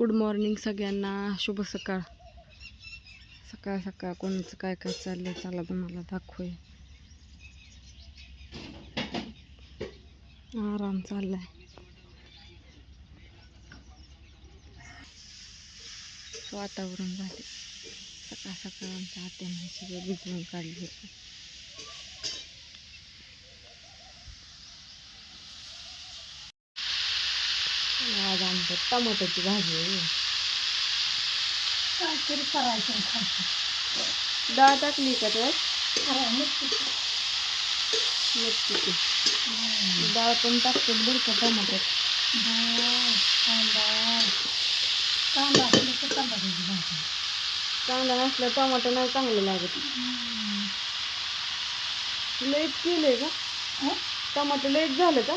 Good morning सगळ्यांना. शुभ सकाळ. सकाळ सकाळ. कोणाचं काय काय चाललंय? चला तुम्हाला दाखवूया. आराम चाललाय. वातावरण झाले. सकाळ सकाळ आमच्या आत्याने सगळं भिजवून काढले होते आज आमच्या टमाट्याची भाजी आहे. डाळ टाकली का करायला नक्की. डाळ पण टाकते बरं का टमाट्यात? कांदा. कांदा तर नसला टमाटर नाही चांगलं लागत. लेट केले का? हं? टमाटर लेट झालं का?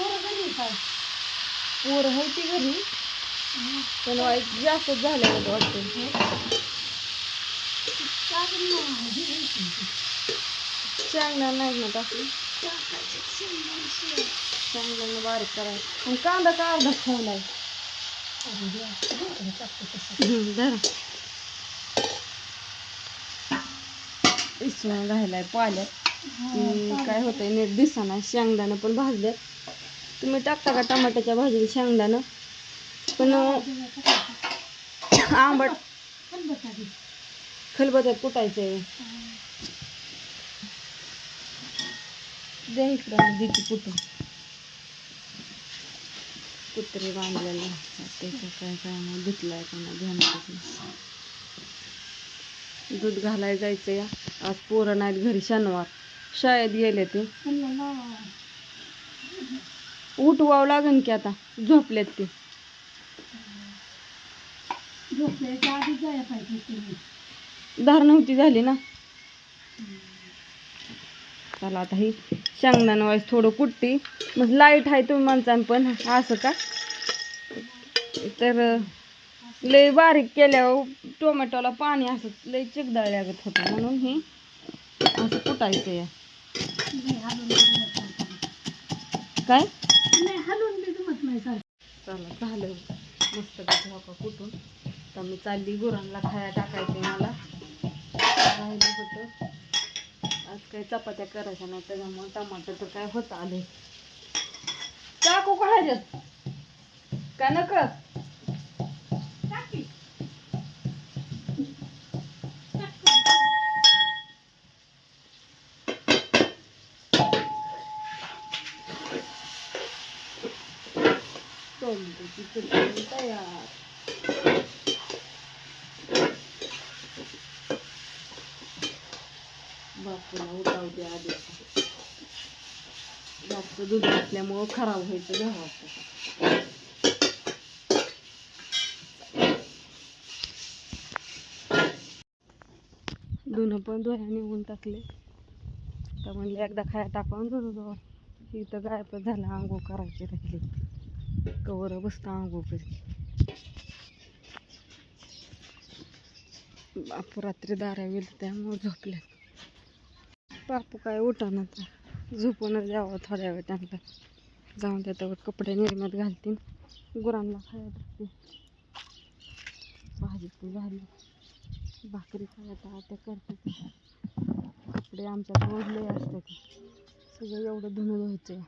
पोरं घरी आहे ती घरी. पण वाईट जास्त झालं होतं वाटतं. शेंगदाणा नाही ना टाकली. शेंगदाणा बारीक करायचं आणि कांदा का अर्धा. धरा इसवून राहिलाय पाल्यात काय होतंय नीट दिसाना शेंगदाणं पण भाजले तुम्ही टाकता का टमाट्याच्या भाजीला शेंगदाणं? पण आंबट. खलबत्यात कुटायचं आहे इकडं कुठून कुत्रे बांधलेले त्याचं काय काय धुतलाय का नाही दूध घालायला जायचं या आज पोरं नाहीत घरी शनिवार. शाळेत गेले ते. उठवावं लागेल की आता? झोपलेत ते. झोपल्याच्या आधी जायला पाहिजे तुम्ही धार नव्हती झाली ना? चला आता ही शेंगदाणा वाईस थोडं कुट्टी मग लाइट आहे तुम्ही म्हणता पण असं का? तर लय बारीक केल्यावर टोमॅटोला पाणी असं लय चिकदाळ लागत होतं. म्हणून हे असं कुटायचं या. काय? नाही बी जमत नाही सारखं. चला झालं. मस्त भाका कुठून तर मी चालली गुरांना खाया टाकायचे मला. राहिलं होतं. आज काही चपात्या करायच्या नाही त्याच्यामुळे टमाटर तर काय होत आले. टाकू का काय नका टोमॅटोची चटणी तयार बापूला उठाव द्या आधी जास्त दूध असल्यामुळं खराब व्हायचं गव्हाचं दोन पण दोऱ्या निवून टाकले तर म्हणले एकदा खाया टाकून धुणं धुवा इथं गायब झालं आंघोळ करायची राहिली कवर बसतं आंघोळ करी बापू रात्री दारा गेल त्यामुळे झोपल्या. बापू काय उठाना तर. झोपूनच द्यावं थोड्या वेळ त्यांना जाऊन त्याच्यावर कपडे निर्म्यात घालतील गुरांना खाया टाकते. भाजी ती झाली. भाकरी खाया त्या करतात कपडे आमच्यात ओढले असतात सगळं एवढं धुणं धुवायचं.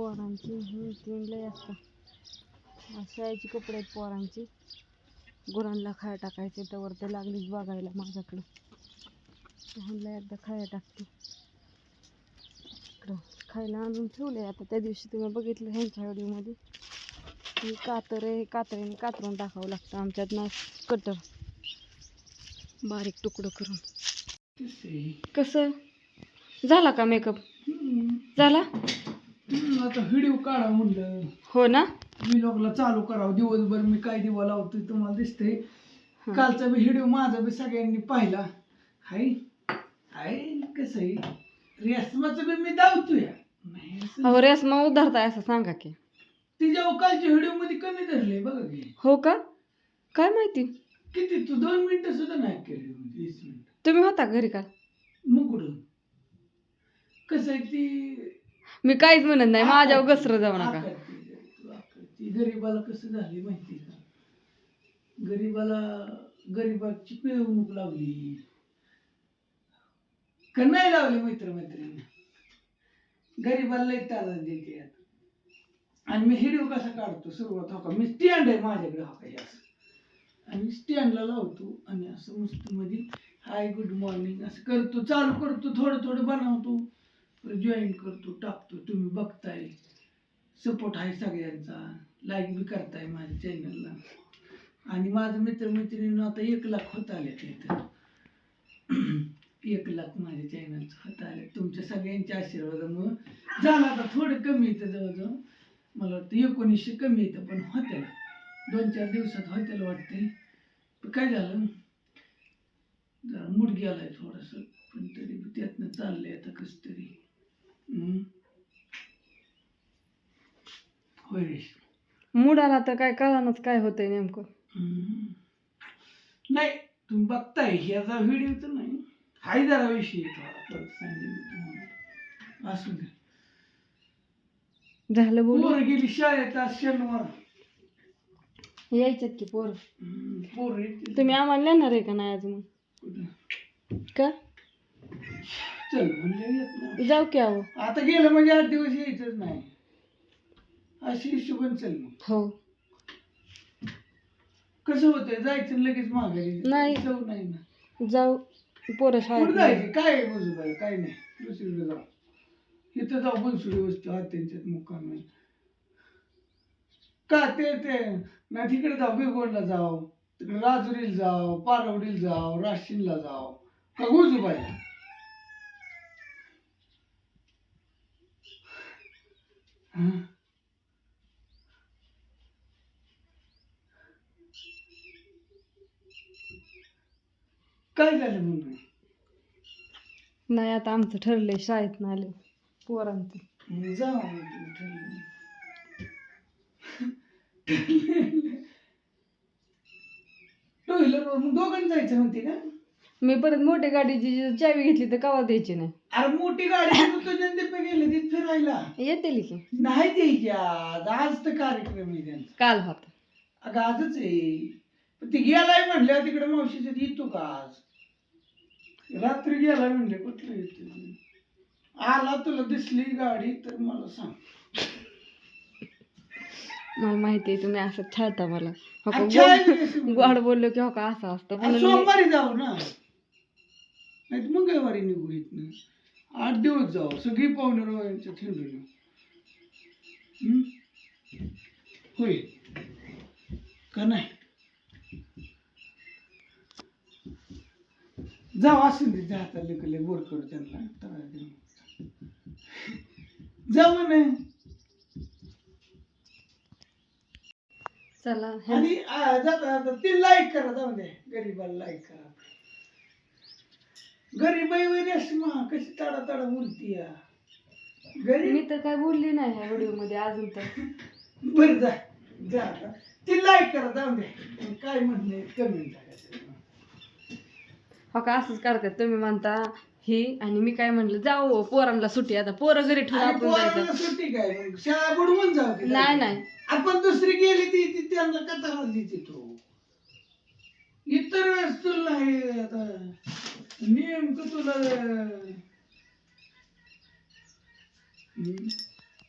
पोरांची. तीन लय असतात आज शाळेची कपडे आहेत पोरांची. गुरांना खाया टाकायचे. त्यावर ते लागलीच बघायला माझ्याकडं. ह्यांना एकदा खाया टाकते. इकडं खायला आणून ठेवले आता त्या दिवशी तुम्ही बघितलं ह्यांच्या व्हिडिओमध्ये. ही कातर आहे. कातरीने कातरून टाकावं लागतं आमच्यात ना कटर. बारीक तुकडं करून. कसं? झाला का मेकअप झाला? हम्म, आता व्हिडिओ काढा म्हणलं. हो ना? व्हिलॉगला चालू करावं. दिवसभर मी काय दिवा लावतोय तुम्हाला दिसतंय. कालचा बी व्हिडिओ माझा बी सगळ्यांनी पाहिला. हाय हाय कसं आहे? रेसमाचं बी मी दावतोय. नाही असं- अहो रेसमा उधारताय असं सांगा की. तिच्या कालच्या व्हिडिओमध्ये कमी धरले बघा की. हो का? काय माहिती? किती? तू दोन मिनिटं सुद्धा नाही केली वीस मिनिट. तुम्ही होता घरी का मग कुठं? कसं आहे ती मी काहीच म्हणत नाही माझ्यावर घसरं जाऊ नका. तू गरिबाला कसं झाली माहिती का? गरिबाला गरिबाची पिळवणूक लावली. का नाही लावली मित्र मैत्रिणी गरिबाला लई तारा देते. आणि मी हिडिओ कसा काढतो सुरुवात हो का? मी स्टँड आहे माझ्याकडे हो का हे असं. आणि स्टँडला लावतो आणि असं मस्त मध्ये हाय गुड मॉर्निंग असं करतो चालू करतो थोडं थोडं बनवतो. जॉईन करतो टाकतो. तुम्ही बघताय. सपोर्ट आहे सगळ्यांचा. लाईक बी करताय माझ्या चॅनलला आणि माझं मित्रमैत्रिणीनं आता एक लाख होत आले तिथं एक लाख माझ्या चॅनलचं होत आले. तुमच्या सगळ्यांच्या आशीर्वादामुळं झालं आता थोडं कमी येतं जवळजवळ. मला वाटतं एकोणीसशे कमी येतं पण होत्याला दोन चार दिवसात होत्याला वाटते पण काय झालं? जरा मूड गेलाय थोडस. पण तरी त्यातनं चाललंय आता कसं तरी. होय रे मूड आला तर काय कळानच काय होतंय नेमकं. हम्म. नाही तुम्ही बघताय ह्याचा व्हिडिओ तर नाही. हाय जरा विषय थोडा परत सांगेन मी तुम्हाला. असू झालं बोलू. पोरं गेली शाळेत आज शनिवार. यायच्यात की पोर? हम्म, पोरं येतील. तुम्ही आम्हाला नेणार आहे का नाही अजून? कुठं? का? चल म्हणजे येत नाही जाऊ की आता गेलं म्हणजे आठ दिवस यायचंच नाही. अशी हिशोबन चल मग. हो. कसं होतंय? जायचं आणि लगेच माघारी. नाही. जाऊ नाही ना. जाऊ. पोरं कुठं शाळेत जायचं? काय आहे बाई काय नाही. दुसरीकडे जाऊ. इथं जाऊ बनसुडी वस्ती आत त्यांच्यात मुक्काम आहे. का ते ते ना तिकडे जाऊ बेगोनला जाऊ. तिकडे राजुरीला जाऊ पारवडीला जाऊ राशीनला जाऊ. का गुजूबाईला हं? काय झालं म्हणून नाही आता आमचं ठरलंय शाळेत ना आले पोरांचं. मग जा मग तुम्ही ठरलं. टू व्हीलरवर मग दोघांनी जायचं म्हणते का? मी परत मोठ्या गाडीची जी चावी घेतली तर कवा द्यायची नाही? अरे मोठी गाडी तुझ्या दिपे गेले तिथे फिरायला. येतील की नाही द्यायची आज आज तर कार्यक्रम आहे त्यांचा. काल होता. अगं आजच आहे. पण ती गेलाय म्हणल्या तिकडे मावशीच्या येतो का आज? रात्री गेलाय म्हणले कुठलं येतो आला तुला दिसली गाडी तर मला सांग. मला माहिती आहे तुम्ही असं छळता मला. हो का, अच्छा आहे गोड- ते बोललो की हो का असं असतं? आज म्हणून मी- सोमवारी जाऊ ना. नाही मंगळवारी निघू इथनं आठ दिवस जाऊ सगळी पाहुणे रोयांच्या थेंडून? होय. का नाही? जाऊ असेल तिथे हाताले कले बोर करू त्यांना. जाऊ म्हणे. चला आणि जाता जाता ती लाईक करा जाऊ दे गरीबाला लाईक करा. गरीबाई वय रेशमा कशी ताडा ताडा बोलती या. गरीब मी तर काय बोलली नाही ह्या व्हिडिओमध्ये अजून तर. बर जा जा आता. ती लाईक करा जाऊ दे आणि काय म्हणले कमेंट टाकायचं हो का असंच करतात तुम्ही म्हणता ही आणि मी काय म्हणलं जाऊ पोरांना सुट्टी आता. पोरं घरी ठेवून आणि आपण पोरांना जायचं. सुट्टी काय? मग शाळा बुडवून जाऊ नाही नाही. आपण दुसरी गेली ती ती त्यांना कथा देते तो. इतर वेळेस तुला नाही आता नेमकं तुला.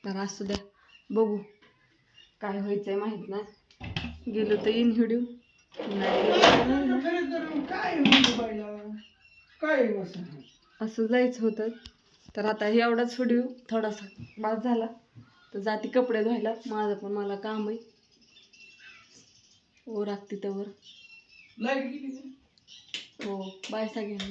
तर असू द्या. बघू. काय व्हायचंय माहीत नाही. गेलो तर येईन तर काय म्हणजे काय असं? जायचं होतं. तर आता हे एवढाच व्हिडिओ थोडासा बाद झाला. तर जाती कपडे धुवायला. माझं पण मला काम आहे. ओ राखती त्यावर? हो बाय सगळ्यांना